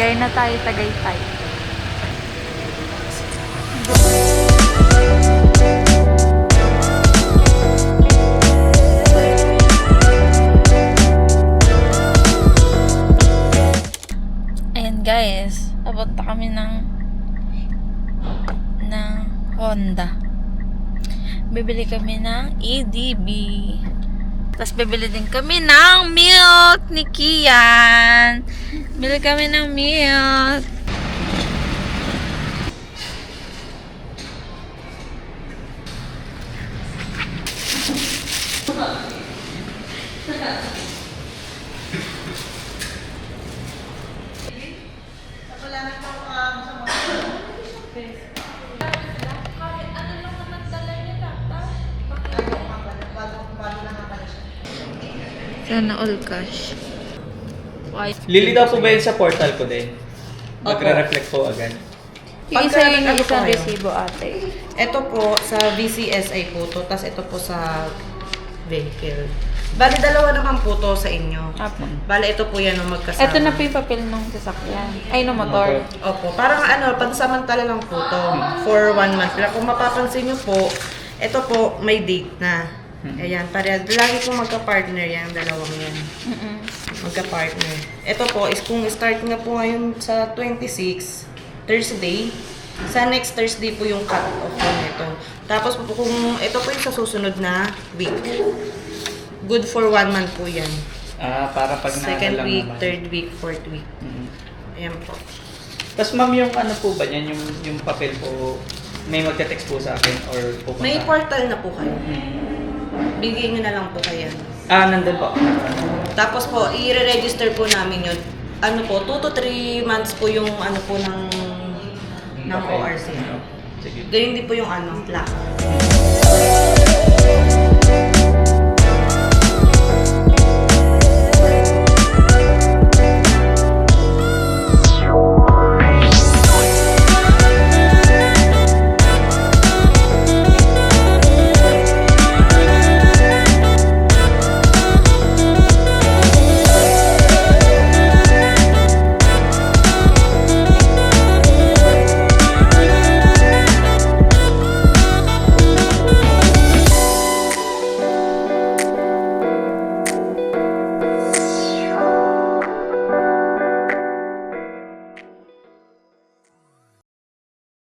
Biyay na tayo, Tagaytay. Ayan guys, papunta kami ng ng Honda. Bibili kami ng EDB. Tapos bibili din kami ng milk ni Kian. Bili kami ng milk. Sana all cash. Why? Lili daw po ba yun sa portal ko din? Magre-reflect po agad. Yung isa Pagka yung isang kayo? resibo ate. Ito po sa VCSI po to, tapos ito po sa vehicle. Bali, dalawa naman po to sa inyo. Apo. Bali, ito po yan ang magkasama. Ito na po yung papel ng sasakyan. Ay, ng motor. Opo, parang ano, pansamantala lang po to. For one month. Pero kung mapapansin nyo po, ito po, may date na. Ayan, para lagi po magka-partner yan, dalawang yan. Mm-mm. Magka-partner. Ito po, is kung start nga po ngayon sa 26, Thursday, sa next Thursday po yung cut-off po nito. Tapos po kung ito po yung sa susunod na week. Good for one month po yan. Ah, para pag Second lang week, naman. third week, fourth week. Mhm. Ayan po. Tapos ma'am, yung ano po ba yan, yung, yung papel po, may magte-text po sa akin or pupunta? May portal na po kayo. Mhm. Bigay nyo na lang po kayo. Ah, nandun po. Tapos po, i-register po namin yun. Ano po, 2 to 3 months po yung ano po ng ng Okay. ORC. Sige. Ganyan din po yung ano, lock.